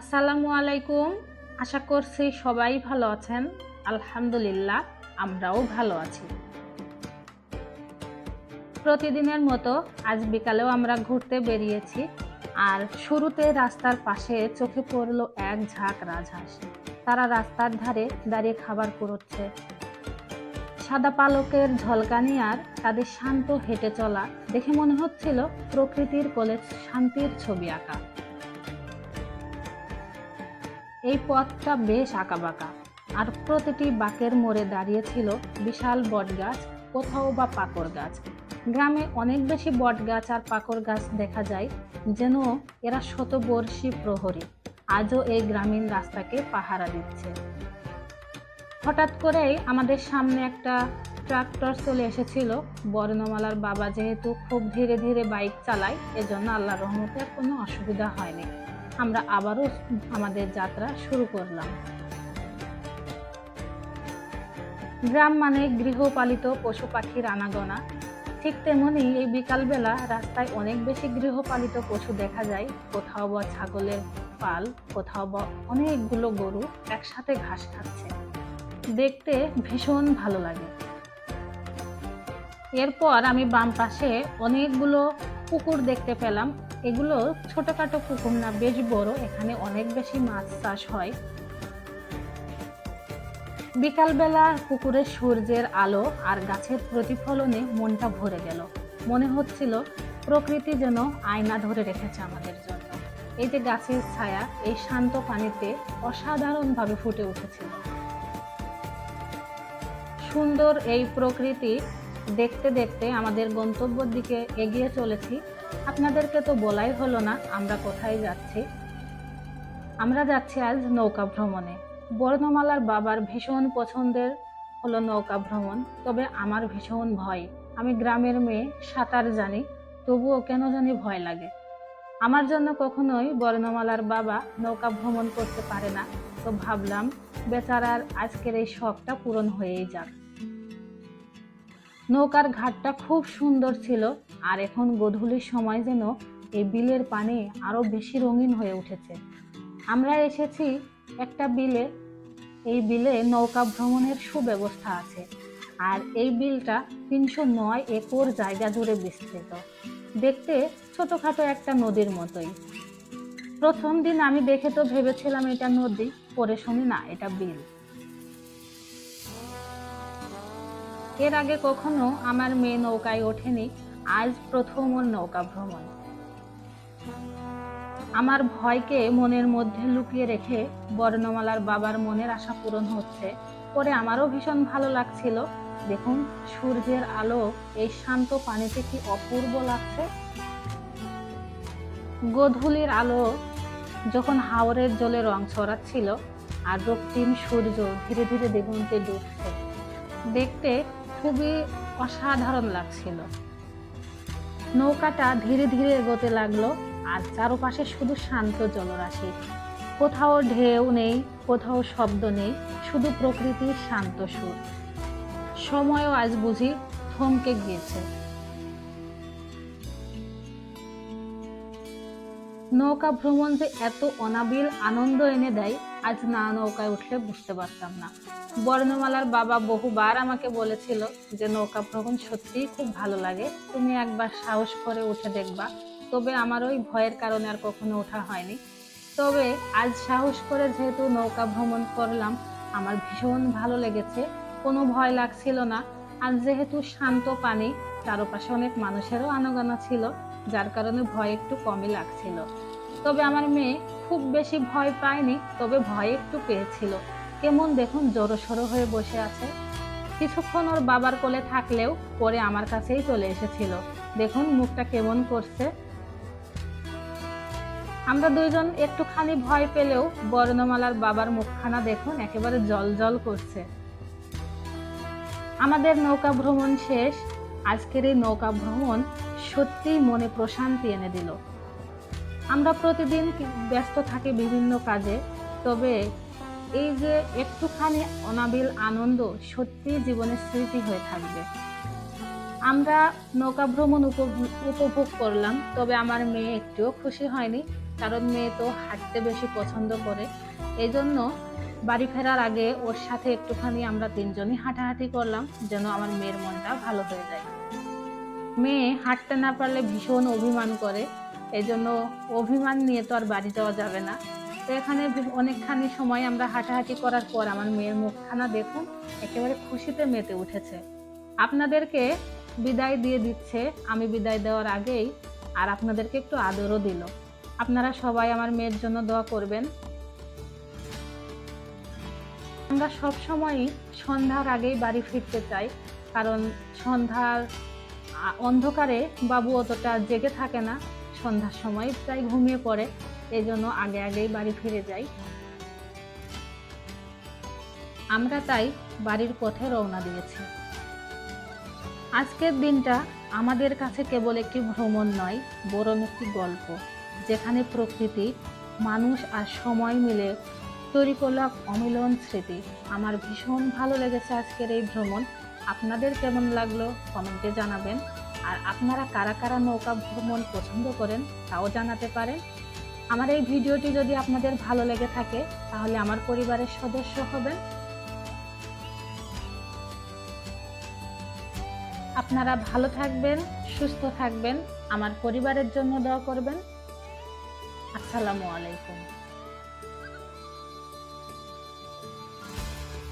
আসসালামু আলাইকুম। আশা করছি সবাই ভালো আছেন। আলহামদুলিল্লাহ, আমরাও ভালো আছি। প্রতিদিনের মতো আজ বিকালেও আমরা ঘুরতে বেরিয়েছি আর শুরুতে রাস্তার পাশে চোখে পড়ল এক ঝাঁক রাজহাঁস। তারা রাস্তার ধারে দাঁড়িয়ে খাবার কুড়োচ্ছে সাদা পালকের ঝলকানি আর তাদের শান্ত হেঁটে চলা দেখে মনে হচ্ছিল প্রকৃতির কোলে শান্তির ছবি আঁকা। এই পথটা বেশ আঁকাবাঁকা। আর প্রতিটি বাঁকের মোড়ে দাঁড়িয়ে ছিল বিশাল বটগাছ, কোথাও বা পাকড় গাছ। গ্রামে অনেক বেশি বট গাছ আর পাকড় গাছ দেখা যায়, যেন এরা শতবর্ষী প্রহরী। আজও এই গ্রামীণ রাস্তাকে পাহারা দিচ্ছে। হঠাৎ করেই আমাদের সামনে একটা ট্রাক্টর চলে এসেছিল। বর্ণমালার বাবা যেহেতু খুব ধীরে ধীরে বাইক চালায়, এজন্য আল্লাহ রহমতের কোনো অসুবিধা হয়নি। আমরা আবারও আমাদের যাত্রা শুরু করলাম। গ্রাম মানে গৃহপালিত পশু পাখির আনাগোনা ঠিক তেমনি এই বিকালবেলা রাস্তায় অনেক বেশি গৃহপালিত পশু দেখা যায়। কোথাও বা ছাগলের পাল, কোথাও বা অনেকগুলো গরু একসাথে ঘাস খাচ্ছে। দেখতে ভীষণ ভালো লাগে। এরপর আমি বাম পাশে অনেকগুলো পুকুর দেখতে পেলাম। এগুলো ছোটখাটো পুকুর না, বেশ বড়। এখানে অনেক বেশি মাছ চাষ হয়। বিকালবেলা পুকুরের সূর্যের আলো আর গাছের প্রতিফলনে মনটা ভরে গেল। মনে হচ্ছিল প্রকৃতি যেন আয়না ধরে রেখেছে আমাদের জন্য। এই যে গাছের ছায়া, এই শান্ত পানিতে অসাধারণভাবে ফুটে উঠেছিল। সুন্দর এই প্রকৃতি দেখতে দেখতে আমাদের গন্তব্যের দিকে এগিয়ে চলেছি। আপনাদেরকে তো বলাই হলো না আমরা কোথায় যাচ্ছি। আমরা যাচ্ছি আজ নৌকা ভ্রমণে। বর্ণমালার বাবার ভীষণ পছন্দের হলো নৌকা ভ্রমণ, তবে আমার ভীষণ ভয়। আমি গ্রামের মেয়ে, সাঁতার জানি, তবুও কেন জানি ভয় লাগে। আমার জন্য কখনোই বর্ণমালার বাবা নৌকা ভ্রমণ করতে পারে না। তো ভাবলাম, বেচারার আজকের এই শখটা পূরণ হয়েই যাক। নৌকার ঘাটটা খুব সুন্দর ছিল, আর এখন গধূলির সময় যেন এই বিলের পানি আরও বেশি রঙিন হয়ে উঠেছে। আমরা এসেছি একটা বিলে। এই বিলে নৌকা ভ্রমণের সুব্যবস্থা আছে, আর এই বিলটা তিনশো নয় একর জায়গা জুড়ে বিস্তৃত। দেখতে ছোটোখাটো একটা নদীর মতোই। প্রথম দিন আমি দেখে তো ভেবেছিলাম এটা নদী, পরে শুনি না, এটা বিল। এর আগে কখনো আমার মেয়ে নৌকায় ওঠেনি, আজ প্রথম ওর নৌকা ভ্রমণ। আমার ভয়কে মনের মধ্যে লুকিয়ে রেখে বর্ণমালার বাবার মনের আশা পূরণ হচ্ছে। পরে আমারও ভীষণ ভালো লাগছিল। দেখুন, সূর্যের আলো এই শান্ত পানিতে কি অপূর্ব লাগছে। গোধূলির আলো যখন হাওরের জলে রং ছড়াচ্ছিল, আর রক্তিম সূর্য ধীরে ধীরে দিগন্তে ডুবছে। দেখতে খুবই অসাধারণ লাগছিল। নৌকাটা ধীরে ধীরে এগোতে লাগল আর চারপাশে শুধু শান্ত জলরাশি। কোথাও ঢেউ নেই, কোথাও শব্দ নেই, শুধু প্রকৃতির শান্ত সুর। সময়ও আজ বুঝি থমকে গিয়েছে। নৌকা ভ্রমণ যে এত অনাবিল আনন্দ এনে দেয়, আজ না নৌকায় উঠলে বুঝতে পারতাম না। বর্ণমালার বাবা বহুবার আমাকে বলেছিল যে, নৌকা ভ্রমণ সত্যিই খুব ভালো লাগে। তুমি একবার সাহস করে উঠে দেখবা। তবে আমার ওই ভয়ের কারণে আর কখনো ওঠা হয়নি। তবে আজ সাহস করে যেহেতু নৌকা ভ্রমণ করলাম, আমার ভীষণ ভালো লেগেছে। কোনো ভয় লাগছিল না। আর যেহেতু শান্ত পানি, চারপাশে অনেক মানুষেরও আনাগোনা ছিল। যার কারণে ভয় একটু কমই লাগছিল। তবে আমার মেয়ে খুব বেশি ভয় পায়নি, তবে ভয় একটু পেয়েছিল। কেমন দেখুন, জড়সড়ো হয়ে বসে আছে। কিছুক্ষণ ওর বাবার কোলে থাকলেও পরে আমার কাছেই চলে এসেছিল। দেখুন, মুখটা কেমন করছে। আমরা দুইজন একটুখানি ভয় পেলেও বর্ণমালার বাবার মুখখানা দেখুন, একেবারে জল জল করছে। আমাদের নৌকা ভ্রমণ শেষ। আজকের এই নৌকা ভ্রমণ সত্যিই মনে প্রশান্তি এনে দিল। আমরা প্রতিদিন ব্যস্ত থাকি বিভিন্ন কাজে, তবে এই যে একটুখানি অনাবিল আনন্দ সত্যি জীবনের স্মৃতি হয়ে থাকবে। আমরা নৌকা ভ্রমণ উপভোগ করলাম, তবে আমার মেয়ে একটুও খুশি হয়নি, কারণ মেয়ে তো হাঁটতে বেশি পছন্দ করে। এই জন্য বাড়ি ফেরার আগে ওর সাথে একটুখানি আমরা তিনজনই হাঁটাহাঁটি করলাম, যেন আমার মেয়ের মনটা ভালো হয়ে যায়। মেয়ে হাঁটতে না পারলে ভীষণ অভিমান করে। এই জন্য অভিমান নিয়ে তো আর বাড়ি যাওয়া যাবে না। তো এখানে অনেকখানি সময় আমরা হাঁটাহাঁটি করার পর আমার মেয়ের মুখখানা দেখুন, একেবারে খুশিতে মেতে উঠেছে। আপনাদেরকে বিদায় দিয়ে দিচ্ছে। আমি বিদায় দেওয়ার আগেই আর আপনাদেরকে একটু আদরও দিল। আপনারা সবাই আমার মেয়ের জন্য দোয়া করবেন। আমরা সব সময়ই সন্ধ্যার আগেই বাড়ি ফিরতে চাই, কারণ সন্ধ্যার অন্ধকারে বাবু অতটা জেগে থাকে না। সন্ধ্যার সময় প্রায় ঘুমিয়ে পড়ে এই জন্য আগে আগেই বাড়ি ফিরে যাই। আমরা তাই বাড়ির পথে রওনা দিয়েছি। আজকের দিনটা আমাদের কাছে কেবল একটি ভ্রমণ নয়, বরং একটি গল্প, যেখানে প্রকৃতি, মানুষ আর সময় মিলে তৈরি করল অমিলন স্মৃতি। আমার ভীষণ ভালো লেগেছে আজকের এই ভ্রমণ। আপনাদের কেমন লাগল কমেন্টে জানাবেন। আর আপনারা কারা কারা নৌকা ভ্রমণ পছন্দ করেন তাও জানাতে পারেন। আমার এই ভিডিওটি যদি আপনাদের ভালো লেগে থাকে, তাহলে আমার পরিবারের সদস্য হবেন। আপনারা ভালো থাকবেন, সুস্থ থাকবেন, আমার পরিবারের জন্য দোয়া করবেন। আসসালামু আলাইকুম।